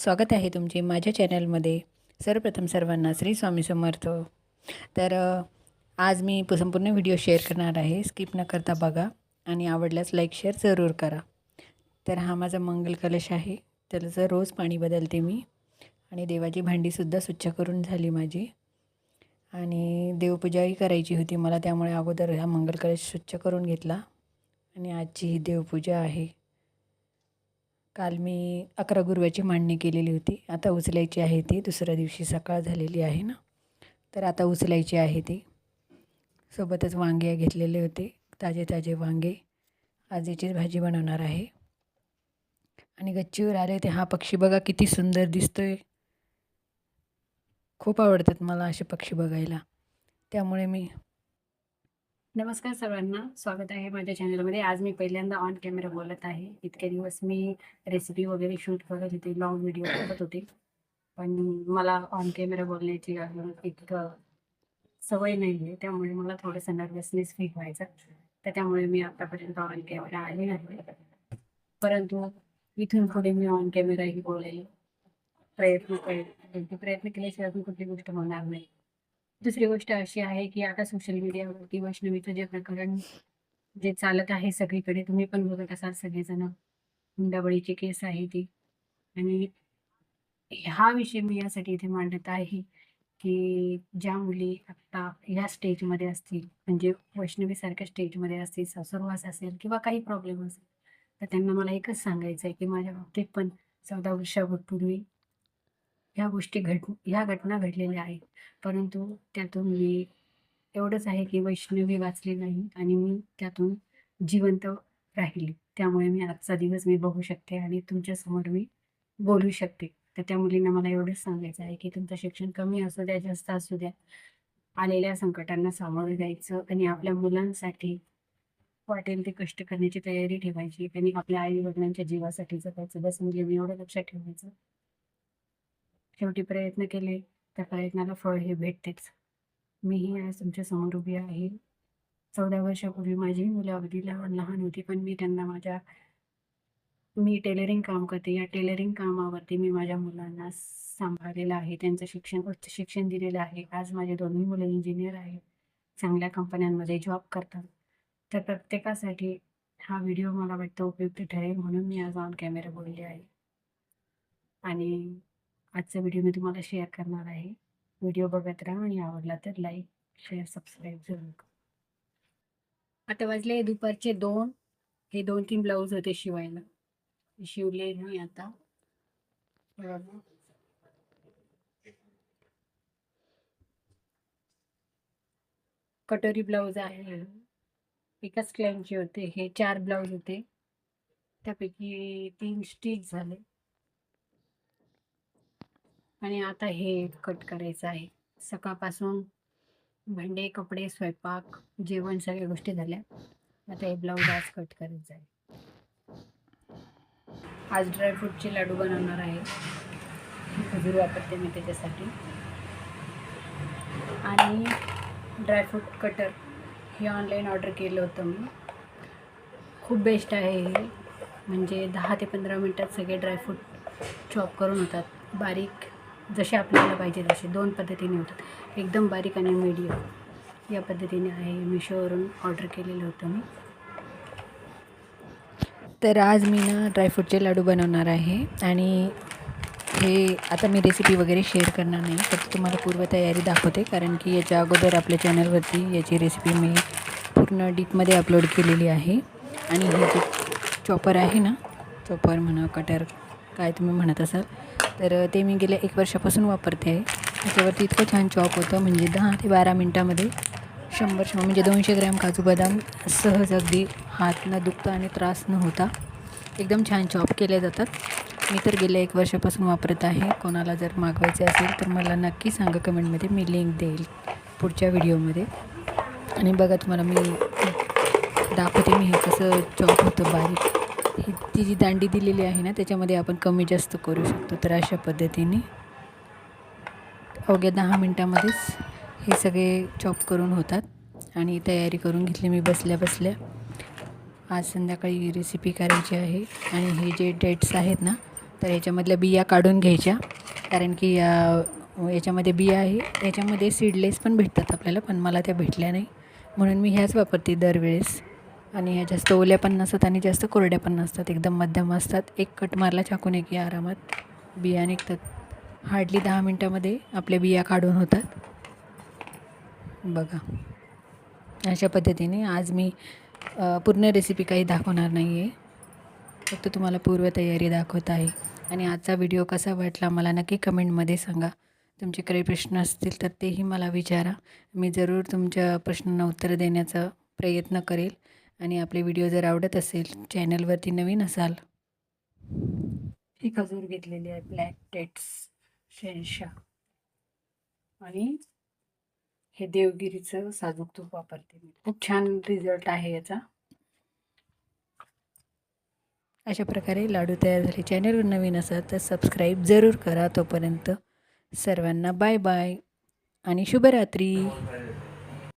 स्वागत आहे तुमचे माझ्या चॅनलमध्ये. सर्वप्रथम सर्वांना श्री स्वामी समर्थ. तर आज मी संपूर्ण व्हिडिओ शेअर करणार आहे. स्किप न करता बघा आणि आवडल्यास लाईक शेअर जरूर करा. तर हा माझा मंगल कलश आहे. त्याचं रोज पाणी बदलते मी आणि देवाची भांडीसुद्धा स्वच्छ करून झाली माझी आणि देवपूजाही करायची होती मला त्यामुळे अगोदर हा मंगल कलश स्वच्छ करून घेतला आणि आजची ही देवपूजा आहे. काल मी अकरा गुरव्याची मांडणी केलेली होती. आता उचलायची आहे ती. दुसऱ्या दिवशी सकाळ झालेली आहे ना. तर आता उचलायची आहे ती. सोबतच वांगे घेतलेले होते. ताजे ताजे वांगे. आज याचीच भाजी बनवणार आहे. आणि गच्चीवर आले ते हा पक्षी बघा किती सुंदर दिसतोय. खूप आवडतात मला असे पक्षी बघायला. त्यामुळे मी नमस्कार सर्वांना स्वागत आहे माझ्या चॅनलमध्ये आज मी पहिल्यांदा ऑन कॅमेरा बोलत आहे. इतके दिवस मी रेसिपी वगैरे शूट करत होते लॉंग व्हिडिओ करत होते. पण मला ऑन कॅमेरा बोलण्याची अजून इतकं सवय नाही आहे त्यामुळे मला थोडंसं नर्वसनेस फील व्हायचा. तर त्यामुळे मी आतापर्यंत ऑन कॅमेरा आले नाही. परंतु इथून पुढे मी ऑन कॅमेराही बोलेल. प्रयत्न करेल प्रयत्न केल्याशिवाय अजून कुठली गोष्ट होणार नाही. दुसरी गोष्ट अशी आहे की आता सोशल मीडियावरती वैष्णवीचं जे प्रकरण जे चालत आहे सगळीकडे तुम्ही पण बघत असाल सगळेजण. हुंडाबळीची केस आहे ती. आणि हा विषय मी यासाठी इथे मांडत आहे की ज्या मुली आत्ता या स्टेजमध्ये असतील म्हणजे वैष्णवीसारख्या स्टेजमध्ये असतील सासुरवास असेल किंवा काही प्रॉब्लेम असेल तर त्यांना मला एकच सांगायचं आहे की माझ्या बाबतीत पण चौदा वर्षापूर्वी ह्या गोष्टी घड ह्या घटना घडलेल्या आहेत. परंतु त्यातून मी एवढंच आहे की वैष्णवी वाचले नाही आणि मी त्यातून जिवंत राहिली. त्यामुळे मी आजचा दिवस मी बघू शकते आणि तुमच्यासमोर मी बोलू शकते. तर त्या मुलींना मला एवढंच सांगायचं आहे की तुमचं शिक्षण कमी असू द्या जास्त असू द्या. आलेल्या संकटांना सामोरं जायचं आणि आपल्या मुलांसाठी वाटेल ते कष्ट करण्याची तयारी ठेवायची आणि आपल्या आई वडिलांच्या जीवासाठी जगायचं. बस म्हणजे मी एवढं लक्षात ठेवायचं. शेवटी प्रयत्न केले त्या प्रयत्नाला फळ हे भेटतेच. मीही आज तुमच्यासमोर उभी आहे. चौदा वर्षापूर्वी माझी मुलं अगदी लहान लहान होती पण मी त्यांना माझ्या मी टेलरिंग काम करते. या टेलरिंग कामावरती मी माझ्या मुलांना सांभाळलेलं आहे. त्यांचं शिक्षण उच्च शिक्षण दिलेलं आहे. आज माझे दोन्ही मुलं इंजिनियर आहेत. चांगल्या कंपन्यांमध्ये जॉब करतात. तर प्रत्येकासाठी हा व्हिडिओ मला वाटतं उपयुक्त ठरेल म्हणून मी आज ऑन कॅमेरा बोलले आहे. आणि आजचा व्हिडिओ मी तुम्हाला शेअर करणार आहे. व्हिडिओ बघत राहा आणि आवडला तर लाईक शेअर सबस्क्राईब जरूर करा. आता वाजले दुपारचे दोन. हे दोन तीन ब्लाऊज होते शिवायला. शिवले मी आता. कटोरी ब्लाऊज आहे. एकाच क्लाइंटचे होते. हे चार ब्लाऊज होते. त्यापैकी तीन स्टिच झाले. आणि आता हे कट करायचं आहे. सकाळपासून भांडे कपडे स्वयंपाक जेवण सगळ्या गोष्टी झाल्या. आता हे ब्लाऊज आज कट करायचं आहे. आज ड्रायफ्रूटचे लाडू बनवणार आहे. खजूर वापरते मी त्याच्यासाठी. आणि ड्रायफ्रूट कटर हे ऑनलाईन ऑर्डर केलं होतं मी. खूप बेस्ट आहे हे. म्हणजे दहा ते पंधरा मिनटात सगळे ड्रायफ्रूट चॉप करून होतात. बारीक जसे आपल्याला पाहिजे तसे दोन पद्धतीने होतात. एकदम बारीक आणि मीडियम या पद्धतीने आहे मिशोवरून ऑर्डर केलेलं होतं मी. तर आज मी ना ड्रायफ्रूटचे लाडू बनवणार आहे आणि हे आता मी रेसिपी वगैरे शेअर करणार नाही फक्त तुम्हाला पूर्वतयारी दाखवते कारण की याच्या अगोदर आपल्या चॅनलवरती याची रेसिपी मी पूर्ण डीपमध्ये अपलोड केलेली आहे. आणि हे जे चॉपर आहे ना चॉपर म्हणा कटर काय तुम्ही म्हणत असाल तर ते मी गेल्या एक वर्षापासून वापरते. आहे त्याच्यावरती इतकं छान चॉप होतं म्हणजे दहा ते बारा मिनटामध्ये. शंभर शंभर म्हणजे दोनशे ग्रॅम काजू बदाम सहज अगदी हात न दुखता आणि त्रास न होता एकदम छान चॉप केले जातात. मी तर गेल्या एक वर्षापासून वापरत आहे. कोणाला जर मागवायचे असेल तर मला नक्की सांगा कमेंटमध्ये. मी लिंक देईल पुढच्या व्हिडिओमध्ये. आणि बघा तुम्हाला मी दाखवते मी हे कसं चॉप होतं बारीक. ही ती जी दांडी दिलेली आहे ना त्याच्यामध्ये आपण कमी जास्त करू शकतो. तर अशा पद्धतीने अवघ्या दहा मिनटामध्येच हे सगळे चॉप करून होतात आणि तयारी करून घेतली मी बसल्या बसल्या. आज संध्याकाळी रेसिपी करायची आहे आणि हे जे डेट्स आहेत ना तर याच्यामधल्या बिया काढून घ्यायच्या. कारण की या याच्यामध्ये बिया आहे. याच्यामध्ये सीडलेस पण भेटतात आपल्याला पण मला त्या भेटल्या नाही. म्हणून मी ह्याच वापरते दरवेळेस. आणि ह्या जास्त ओल्या पण नसतात आणि जास्त कोरड्या पण नसतात. एकदम मध्यम असतात. एक कट मारला चाकून या आरामात. बिया निघतात. हार्डली दहा मिनटामध्ये आपल्या बिया काढून होतात. बघा. अशा पद्धतीने आज मी पूर्ण रेसिपी काही दाखवणार नाही आहे फक्त तुम्हाला पूर्वतयारी दाखवत आहे. आणि आजचा व्हिडिओ कसा वाटला मला नक्की कमेंटमध्ये सांगा. तुमचे काही प्रश्न असतील तर तेही मला विचारा. मी जरूर तुमच्या प्रश्नांना उत्तर देण्याचा प्रयत्न करेल. आणि आपले व्हिडिओ जर आवडत असेल चॅनलवरती नवीन असाल. ही खजूर घेतलेली आहे ब्लॅक टेट्स शेनशा आणि हे देवगिरीचं साजूक तूप वापरते मी. खूप छान रिझल्ट आहे याचा. अशा प्रकारे लाडू तयार झाले. चॅनलवर नवीन असाल तर सबस्क्राईब जरूर करा तोपर्यंत. सर्वांना बाय बाय आणि शुभरात्री.